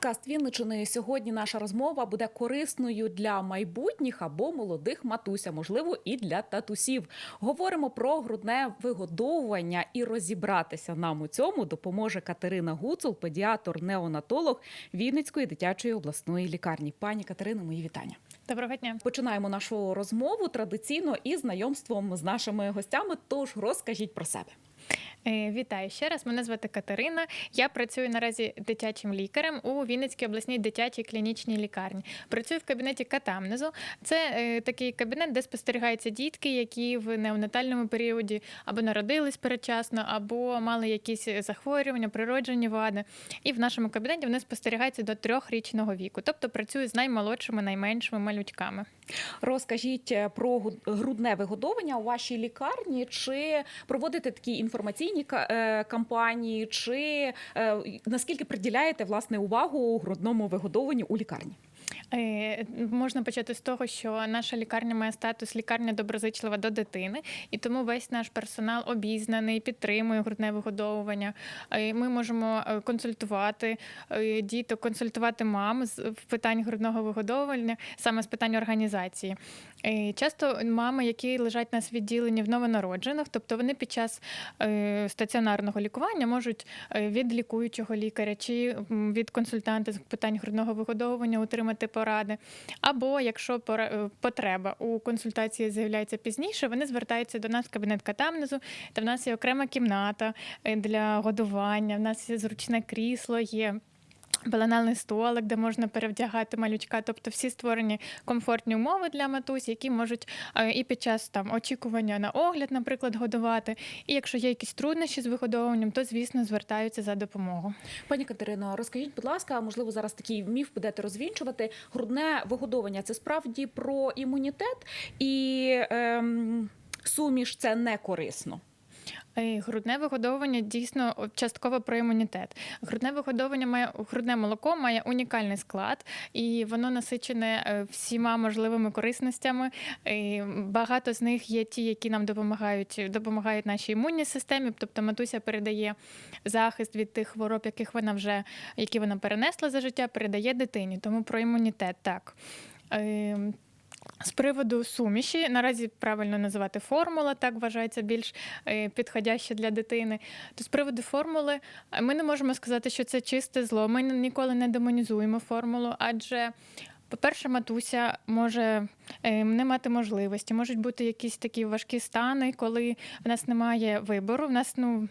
Подкаст Вінничини. Сьогодні наша розмова буде корисною для майбутніх або молодих матуся, можливо, і для татусів. Говоримо про грудне вигодовування і розібратися нам у цьому допоможе Катерина Гуцул, педіатр, неонатолог Вінницької дитячої обласної лікарні. Пані Катерино, мої вітання. Доброго дня. Починаємо нашу розмову традиційно із знайомством з нашими гостями. Тож розкажіть про себе. Е, Вітаю ще раз. Мене звати Катерина. Я працюю наразі дитячим лікарем у Вінницькій обласній дитячій клінічній лікарні. Працюю в кабінеті катамнезу. Це е, такий кабінет, де спостерігаються дітки, які в неонатальному періоді або народились передчасно, або мали якісь захворювання, природжені вади. І в нашому кабінеті вони спостерігаються до трьохрічного віку, тобто працюю з наймолодшими, найменшими малючками. Розкажіть е, про грудне вигодовування у вашій лікарні, чи проводите такі інформаційні е, кампанії, чи е, наскільки приділяєте власне увагу грудному вигодовуванню у лікарні? Е, Можна почати з того, що наша лікарня має статус лікарня доброзичлива до дитини, і тому весь наш персонал обізнаний, підтримує грудне вигодовування. Ми можемо консультувати діток, консультувати мам з питань грудного вигодовування, саме з питань організації. Е, Часто мами, які лежать в відділенні в новонароджених, тобто вони під час е, стаціонарного лікування можуть е, від лікуючого лікаря чи від консультанта з питань грудного вигодовування отримати поради. Або якщо потреба у консультації з'являється пізніше, вони звертаються до нас в кабінет катамнезу, та в нас є окрема кімната для годування, в нас є зручне крісло, є. Пеленальний столик, де можна перевдягати малючка, тобто всі створені комфортні умови для матусь, які можуть е, і під час там очікування на огляд, наприклад, годувати. І якщо є якісь труднощі з вигодовуванням, то звісно звертаються за допомогою. Пані Катерино, розкажіть, будь ласка, можливо, зараз такий міф будете розвінчувати. Грудне вигодовування це справді про імунітет і ем, суміш це не корисно. Е, Грудне вигодовування дійсно частково про імунітет. Грудне вигодовування має грудне молоко має унікальний склад, і воно насичене е, всіма можливими корисностями. Е, Багато з них є ті, які нам допомагають, допомагають нашій імунній системі. Тобто матуся передає захист від тих хвороб, яких вона вже які вона перенесла за життя, передає дитині. Тому про імунітет так. З приводу суміші, наразі правильно називати формула, так вважається більш е, підходяще для дитини. То з приводу формули е, ми не можемо сказати, що це чисте зло. Ми ніколи не демонізуємо формулу, адже. По-перше, матуся може е, не мати можливості, можуть бути якісь такі важкі стани, коли в нас немає вибору. В нас ну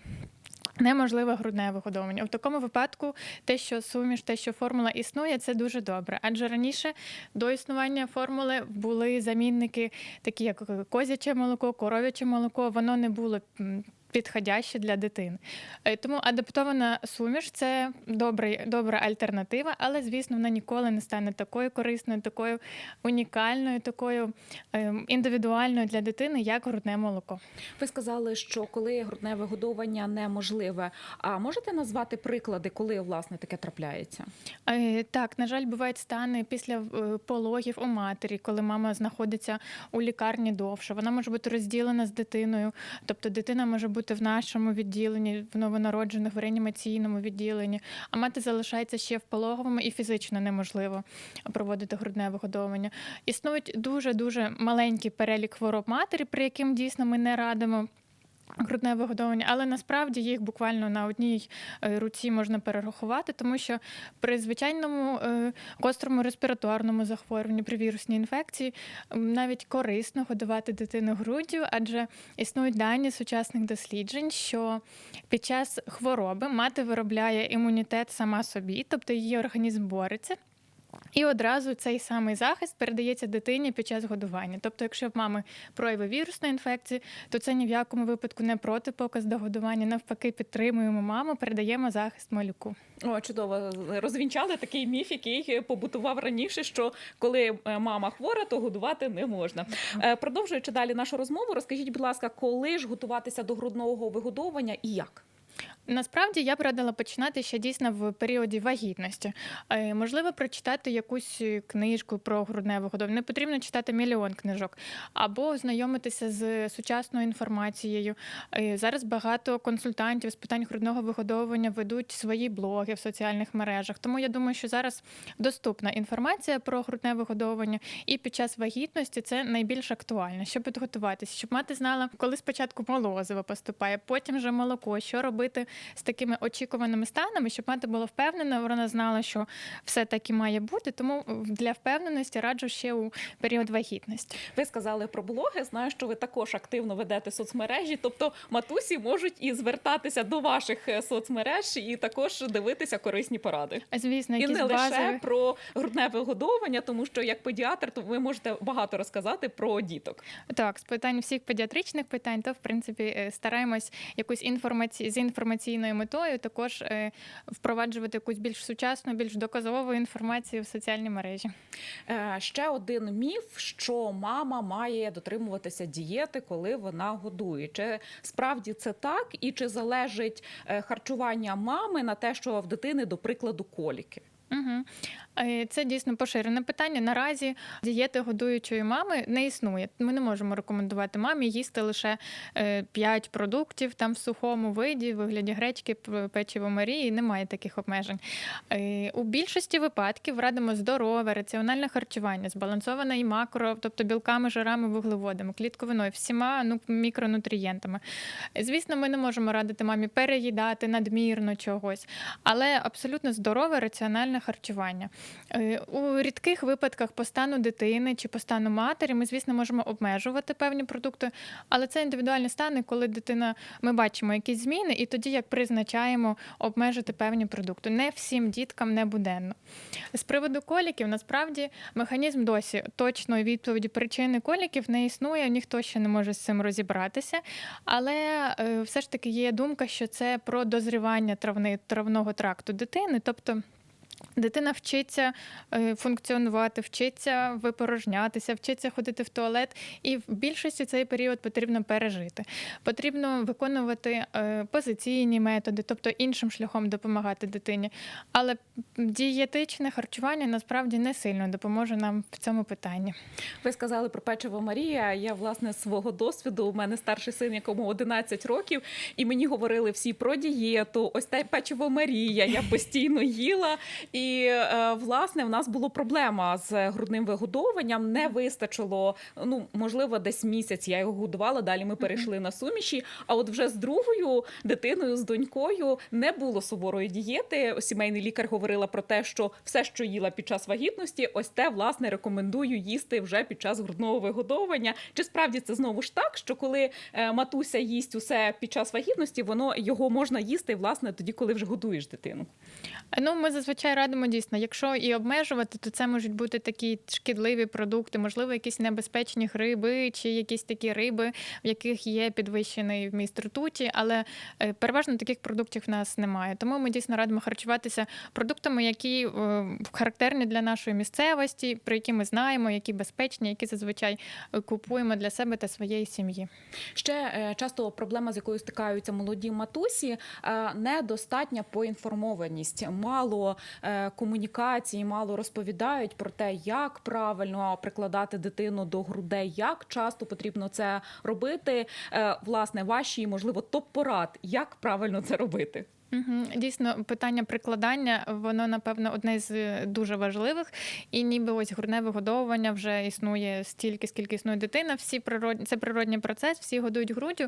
неможливе грудне вигодовування. В такому випадку те, що суміш, те, що формула існує, це дуже добре. Адже раніше до існування формули були замінники, такі як козяче молоко, коров'яче молоко. Воно не було. Підходяще для дитини. Е, Тому адаптована суміш це добрий, добра альтернатива, але, звісно, вона ніколи не стане такою корисною, такою унікальною, такою ем, індивідуальною для дитини, як грудне молоко. Ви сказали, що коли грудне вигодовування неможливе. А можете назвати приклади, коли власне таке трапляється? Е, Так, на жаль, бувають стани після е, пологів у матері, коли мама знаходиться у лікарні довше. Вона може бути розділена з дитиною, тобто дитина може бути в нашому відділенні, в новонароджених, в реанімаційному відділенні, а мати залишається ще в пологовому і фізично неможливо проводити грудне вигодовування. Існують дуже дуже маленький перелік хвороб матері, при яким дійсно ми не радимо. Грудне вигодовування, але насправді їх буквально на одній е, руці можна перерахувати, тому що при звичайному е, гострому респіраторному захворюванні, при вірусній інфекції навіть корисно годувати дитину груддю, адже існують дані сучасних досліджень, що під час хвороби мати виробляє імунітет сама собі, тобто її організм бореться. І одразу цей самий захист передається дитині під час годування. Тобто, якщо в мами прояви вірусної інфекції, то це ні в якому випадку не протипоказ до годування. Навпаки, підтримуємо маму, передаємо захист малюку. О, чудово розвінчали такий міф, який побутував раніше, що коли е, мама хвора, то годувати не можна. Е, Продовжуючи далі нашу розмову, розкажіть, будь ласка, коли ж готуватися до грудного вигодовування і як? Насправді я б радила починати ще дійсно в періоді вагітності. Е, Можливо, прочитати якусь книжку про грудне вигодовування. Не потрібно читати мільйон книжок, або ознайомитися з сучасною інформацією. Е, Зараз багато консультантів з питань грудного вигодовування ведуть свої блоги в соціальних мережах. Тому я думаю, що зараз доступна інформація про грудне вигодовування, і під час вагітності це найбільш актуально, щоб підготуватися, щоб мати знала, коли спочатку молозиво поступає, потім вже молоко, що робити з такими очікуваними станами, щоб мати було впевнена, вона знала, що все так і має бути. Тому для впевненості раджу ще у період вагітності. Ви сказали про блоги. Знаю, що ви також активно ведете соцмережі. Тобто матусі можуть і звертатися до ваших е, соцмереж, і також дивитися корисні поради. Звісно, І не лише про грудне вигодовування, тому що як педіатр, то ви можете багато розказати про діток. Так, з питань всіх педіатричних питань, то в принципі е, стараємось якусь інформаці... з інформаційною метою також е, впроваджувати якусь більш сучасну, більш доказову інформацію в соціальні мережі. Е, Ще один міф, що мама має дотримуватися дієти, коли вона годує. Чи справді це так, і чи залежить е, харчування мами на те, що в дитини, до прикладу, коліки? Угу. Це дійсно поширене питання. Наразі дієти годуючої мами не існує. Ми не можемо рекомендувати мамі їсти лише 5 продуктів там в сухому виді, в вигляді гречки, печиво Марії. Немає таких обмежень. Е, У більшості випадків радимо здорове, раціональне харчування, збалансоване і макро, тобто білками, жирами, вуглеводами, клітковиною, всіма ну, мікронутрієнтами. Звісно, ми не можемо радити мамі переїдати надмірно чогось, але абсолютно здорове раціональне харчування. Е, У рідких випадках по стану дитини чи по стану матері ми, звісно, можемо обмежувати певні продукти, але це індивідуальні стани, коли дитина ми бачимо якісь зміни, і тоді як призначаємо обмежити певні продукти. Не всім діткам не буденно. З приводу коліків, насправді механізм досі точної відповіді причини коліків не існує, ніхто ще не може з цим розібратися. Але е, все ж таки є думка, що це про дозрівання травни, травного тракту дитини, тобто. Дитина вчиться е, функціонувати, вчиться випорожнятися, вчиться ходити в туалет, і в більшості цей період потрібно пережити. Потрібно виконувати е, позиційні методи, тобто іншим шляхом допомагати дитині. Але дієтичне харчування насправді не сильно допоможе нам в цьому питанні. Ви сказали про печиво Марія. Я власне свого досвіду. У мене старший син, якому 11 років, і мені говорили всі про дієту. Ось те печиво Марія. Я постійно їла. І е, власне в нас була проблема з грудним вигодовуванням. Не вистачило. Ну можливо, десь місяць я його годувала. Далі ми перейшли на суміші. А от вже з другою дитиною, з донькою, не було суворої дієти. Сімейний лікар говорила про те, що все, що їла під час вагітності, ось те власне рекомендую їсти вже під час грудного вигодовування. Чи справді це знову ж так, що коли е, матуся їсть усе під час вагітності, воно його можна їсти власне тоді, коли вже годуєш дитину? Ну, ми зазвичай радимо дійсно, якщо і обмежувати, то це можуть бути такі шкідливі продукти, можливо, якісь небезпечні гриби, чи якісь такі риби, в яких є підвищений вміст ртуті, але е, переважно таких продуктів в нас немає. Тому ми дійсно радимо харчуватися продуктами, які е, характерні для нашої місцевості, про які ми знаємо, які безпечні, які зазвичай е, купуємо для себе та своєї сім'ї. Ще часто проблема, з якою стикаються молоді матусі, недостатня поінформованість, мало комунікації, мало розповідають про те, як правильно прикладати дитину до грудей, як часто потрібно це робити. Е, Власне, ваші можливо топ-порад, як правильно це робити. Дійсно, питання прикладання, воно, напевно, одне з е, дуже важливих. І ніби ось грудне вигодовування вже існує стільки, скільки існує дитина. Всі природні, це природній процес, всі годують груддю.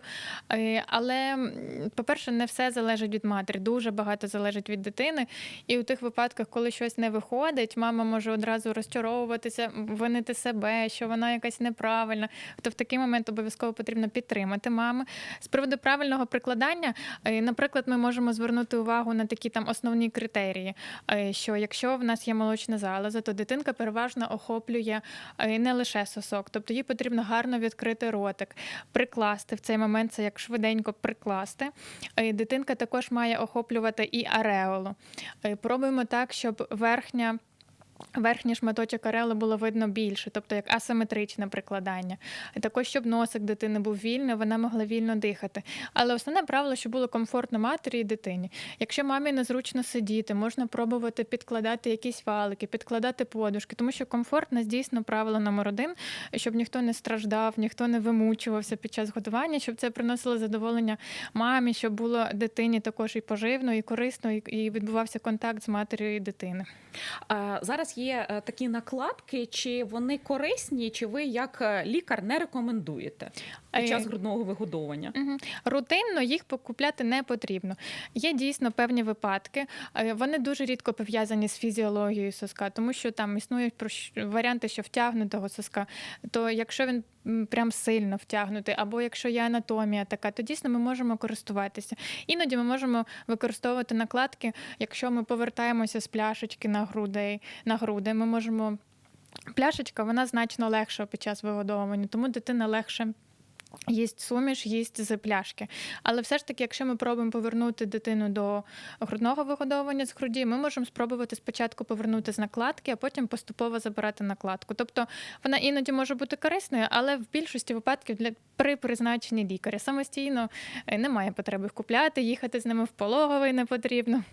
Е, Але, по-перше, не все залежить від матері, дуже багато залежить від дитини. І у тих випадках, коли щось не виходить, мама може одразу розчаровуватися, винити себе, що вона якась неправильна. То в такий момент обов'язково потрібно підтримати мами. З приводу правильного прикладання, е, наприклад, ми можемо звернути увагу на такі там основні критерії, е, що якщо в нас є молочна залоза, то дитинка переважно охоплює е, не лише сосок, тобто їй потрібно гарно відкрити ротик, прикласти в цей момент це як швиденько прикласти. Е, Дитинка також має охоплювати і ареолу. Пробуємо так, щоб верхня. Верхній шматочок орели було видно більше, тобто як асиметричне прикладання. Також, щоб носик дитини був вільний, вона могла вільно дихати. Але основне правило, щоб було комфортно матері і дитині. Якщо мамі незручно сидіти, можна пробувати підкладати якісь валики, підкладати подушки, тому що комфорт нас дійсно правило номер один, щоб ніхто не страждав, ніхто не вимучувався під час годування, щоб це приносило задоволення мамі, щоб було дитині також і поживно, і корисно, і- і відбувався контакт з матір'ю і дитини. Е, Зараз є е, такі накладки, чи вони корисні, чи ви як е, лікар не рекомендуєте під Е, час грудного вигодовування? Рутинно їх покупляти не потрібно. Є дійсно певні випадки. е, Вони дуже рідко пов'язані з фізіологією соска, тому що там існують варіанти, що втягнутого соска. То якщо він прям сильно втягнутий, або якщо є анатомія така, то дійсно ми можемо користуватися. Іноді ми можемо використовувати накладки, якщо ми повертаємося з пляшечки на грудей на груди. Ми можемо. Пляшечка вона значно легша під час вигодовування, тому дитина легше їсть суміш, їсть з пляшки. Але все ж таки, якщо ми пробуємо повернути дитину до грудного вигодовування з груді, ми можемо спробувати спочатку повернути з накладки, а потім поступово забирати накладку. Тобто вона іноді може бути корисною, але в більшості випадків для при призначенні лікаря самостійно е, немає потреби купляти, їхати з ними в пологовий не потрібно.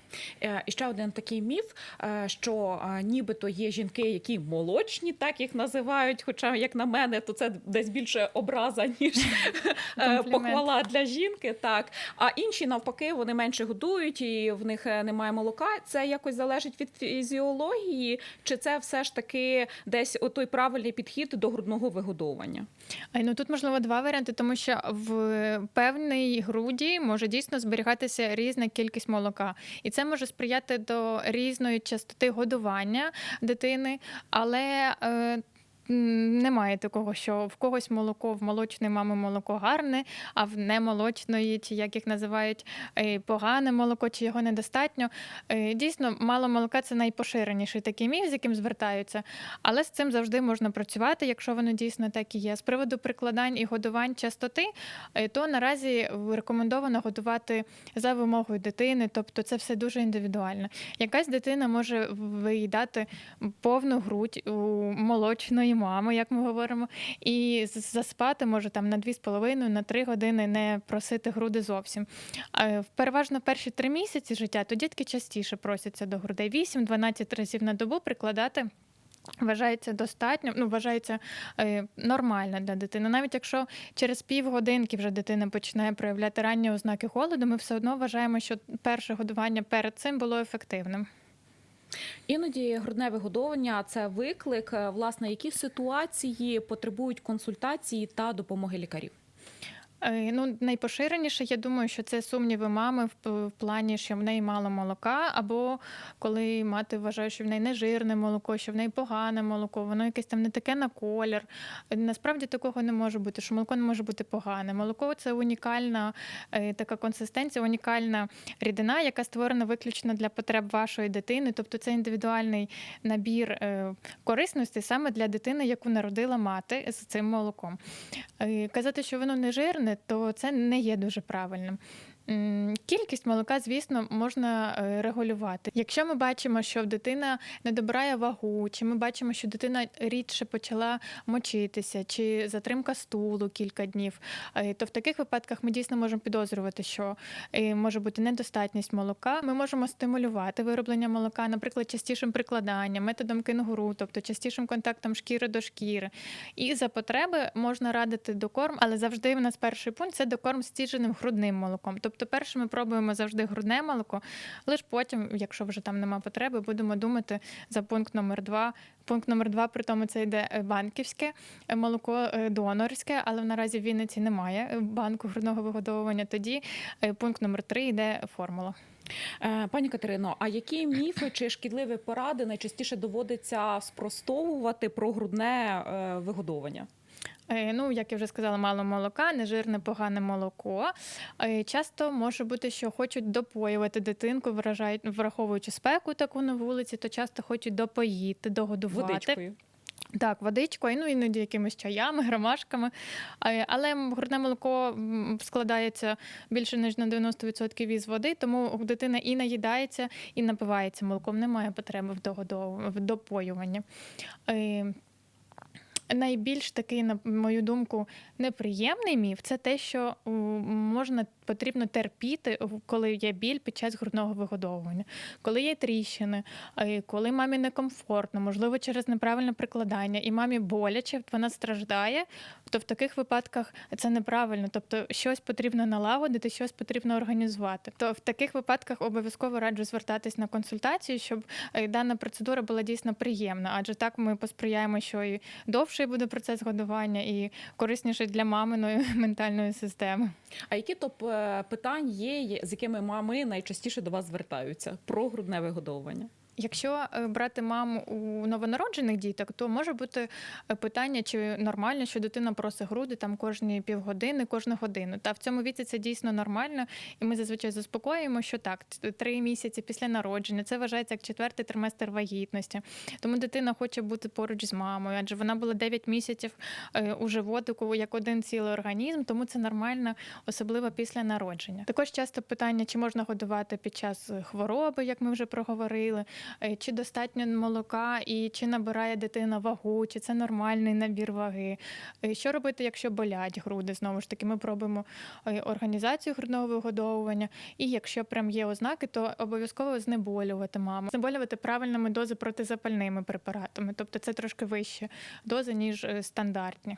Е, І ще один такий міф, е, що нібито є жінки, які молочні, так їх називають. Хоча, як на мене, то це десь більше образа, ніж. Похвала для жінки. Так. А інші навпаки, вони менше годують і в них е, немає молока. Це якось залежить від фізіології, чи це все ж таки десь той правильний підхід до грудного вигодовування? Ай, Ну тут можливо два варіанти, тому що в певній груді може дійсно зберігатися різна кількість молока, і це може сприяти до різної частоти годування дитини, але е, немає такого, що в когось молоко в молочної мами молоко гарне, а в немолочної, чи як їх називають, е, погане молоко, чи його недостатньо. Е, Дійсно, мало молока це найпоширеніший такий міф, з яким звертаються. Але з цим завжди можна працювати, якщо воно дійсно так і є. З приводу прикладань і годувань частоти, е, то наразі рекомендовано годувати за вимогою дитини, тобто це все дуже індивідуально. Якась дитина може виїдати повну грудь у молочної мами, як ми говоримо, і заспати може там на 2,5 на 3 години не просити груди зовсім. Е, Переважно перші три місяці життя, то дітки частіше просяться до грудей 8-12 разів на добу прикладати. Вважається достатньо, ну вважається е, нормально для дитини. Навіть якщо через півгодинки вже дитина починає проявляти ранні ознаки голоду, ми все одно вважаємо, що перше годування перед цим було ефективним. Іноді грудне вигодовування це виклик. Е, Власне, які ситуації потребують консультації та допомоги лікарів? Е, Ну, найпоширеніше, я думаю, що це сумніви мами в, плані, що в неї мало молока, або коли мати вважає, що в неї не жирне молоко, що в неї погане молоко, воно якесь там не таке на колір. Е, Насправді такого не може бути, що молоко не може бути погане. Молоко це унікальна е, така консистенція, унікальна рідина, яка створена виключно для потреб вашої дитини. Тобто це індивідуальний набір корисності саме для дитини, яку народила мати з цим молоком. Казати, що воно не жирне, то це не є дуже правильним. Кількість молока, звісно, можна е, регулювати. Якщо ми бачимо, що дитина не добирає вагу, чи ми бачимо, що дитина рідше почала мочитися, чи затримка стулу кілька днів, е, то в таких випадках ми дійсно можемо підозрювати, що е, може бути недостатність молока. Ми можемо стимулювати вироблення молока, наприклад, частішим прикладанням, методом кенгуру, тобто частішим контактом шкіри до шкіри. І за потреби можна радити докорм, але завжди в нас перший пункт це докорм з стіженим грудним молоком. Тобто, перше ми пробуємо завжди грудне молоко, лише потім, якщо вже там нема потреби, будемо думати за пункт номер два. Пункт номер два, при тому це йде е, банківське е, молоко е, донорське, але наразі в Вінниці немає банку грудного вигодовування. Тоді пункт номер три йде формула. Пані Катерино, а які міфи чи шкідливі поради найчастіше доводиться спростовувати про грудне вигодовування? Е, Ну, як я вже сказала, мало молока, нежирне, погане молоко. Е, Часто може бути, що хочуть допоювати дитинку, вражають, враховуючи спеку таку на вулиці, то часто хочуть допоїти, догодувати. Водичкою. Так, водичкою, ну іноді якимись чаями, громашками. Е, Але грудне молоко складається більше ніж на 90% із води, тому дитина і наїдається, і напивається молоком. Немає потреби в догодов- в допоюванні. Найбільш такий, на мою думку, неприємний міф це те, що можна потрібно терпіти, коли є біль під час грудного вигодовування, коли є тріщини, е, коли мамі некомфортно, можливо, через неправильне прикладання, і мамі боляче, вона страждає, то в таких випадках це неправильно. Тобто щось потрібно налагодити, щось потрібно організувати. То в таких випадках обов'язково раджу звертатись на консультацію, щоб е, дана процедура була дійсно приємна, адже так ми посприяємо, що і довший буде процес годування, і корисніший для маминої ментальної системи. А які топ е, питань є, є, з якими мами найчастіше до вас звертаються про грудне вигодовування? Якщо е, брати маму у новонароджених діток, то може бути е, питання, чи нормально, що дитина просить груди там кожні півгодини, кожну годину. Та в цьому віці це дійсно нормально, і ми зазвичай заспокоюємо, що так, три місяці після народження це вважається як четвертий триместр вагітності. Тому дитина хоче бути поруч з мамою, адже вона була 9 місяців е, у животику як один цілий організм, тому це нормально, особливо після народження. Також часто питання, чи можна годувати під час хвороби, як ми вже проговорили. Е, чи достатньо молока і чи набирає дитина вагу, чи це нормальний набір ваги. Е, Що робити, якщо болять груди? Знову ж таки, ми пробуємо е, організацію грудного вигодовування. І якщо прям є ознаки, то обов'язково знеболювати маму. Знеболювати правильними дози протизапальними препаратами, тобто це трошки вища доза, ніж стандартні.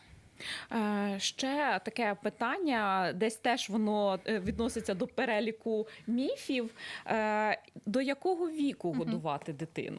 Е, Ще таке питання, десь теж воно е, відноситься до переліку міфів. Е, До якого віку годувати дитину?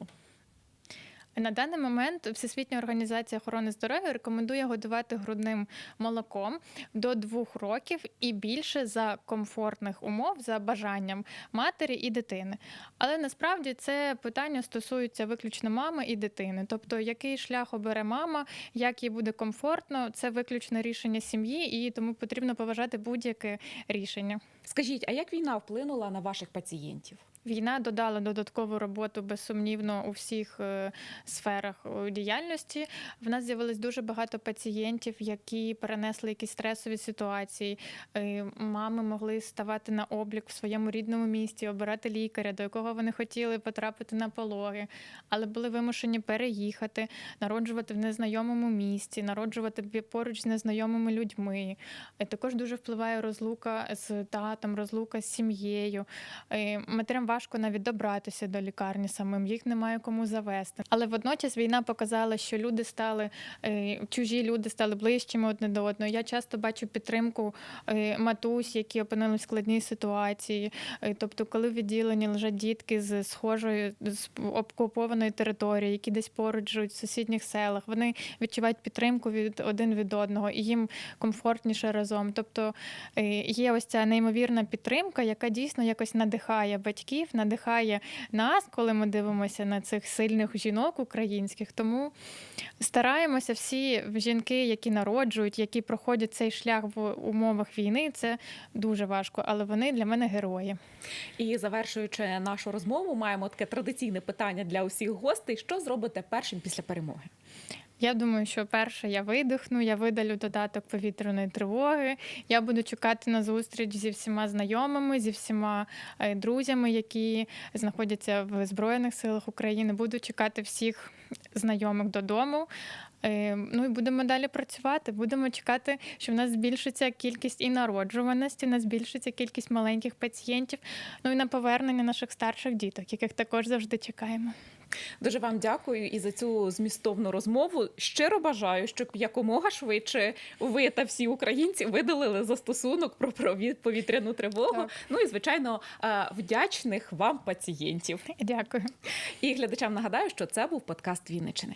На даний момент Всесвітня організація охорони здоров'я рекомендує годувати грудним молоком до двох років і більше за комфортних умов за бажанням матері і дитини. Але насправді це питання стосується виключно мами і дитини. Тобто, який шлях обере мама, як їй буде комфортно, це виключно рішення сім'ї, і тому потрібно поважати будь-яке рішення. Скажіть, а як війна вплинула на ваших пацієнтів? Війна додала додаткову роботу безсумнівно у всіх е, сферах діяльності. В нас з'явилось дуже багато пацієнтів, які перенесли якісь стресові ситуації. Е, Мами могли ставати на облік в своєму рідному місті, обирати лікаря, до якого вони хотіли потрапити на пологи, але були вимушені переїхати, народжувати в незнайомому місті, народжувати поруч з незнайомими людьми. Е, Також дуже впливає розлука з татом, розлука з сім'єю. Матерям важко навіть добратися до лікарні самим, їх немає кому завести. Але водночас війна показала, що люди стали е, чужі люди стали ближчими одне до одного. Я часто бачу підтримку е, матусь, які опинились в складній ситуації. Е, Тобто, коли в відділенні лежать дітки з схожої з окупованої території, які десь поруч живуть в сусідніх селах, вони відчувають підтримку від один від одного і їм комфортніше разом. Тобто є ось ця неймовірна підтримка, яка дійсно якось надихає батьків, надихає нас, коли ми дивимося на цих сильних жінок українських. Тому стараємося всі жінки, які народжують, які проходять цей шлях в умовах війни. Це дуже важко, але вони для мене герої. І завершуючи нашу розмову, маємо таке традиційне питання для усіх гостей: що зробите першим після перемоги? Я думаю, що перше я видихну, я видалю додаток повітряної тривоги. Я буду чекати на зустріч зі всіма знайомими, зі всіма е, друзями, які знаходяться в Збройних силах України. Буду чекати всіх знайомих додому. Е, Ну і будемо далі працювати. Будемо чекати, що в нас збільшиться кількість і народжуваності, в нас збільшиться кількість маленьких пацієнтів. Ну і на повернення наших старших діток, яких також завжди чекаємо. Дуже вам дякую і за цю змістовну розмову. Щиро бажаю, щоб якомога швидше ви та всі українці видалили застосунок про повітряну тривогу. Так. Ну і звичайно е, вдячних вам пацієнтів. Дякую. І глядачам нагадаю, що це був подкаст Вінничини.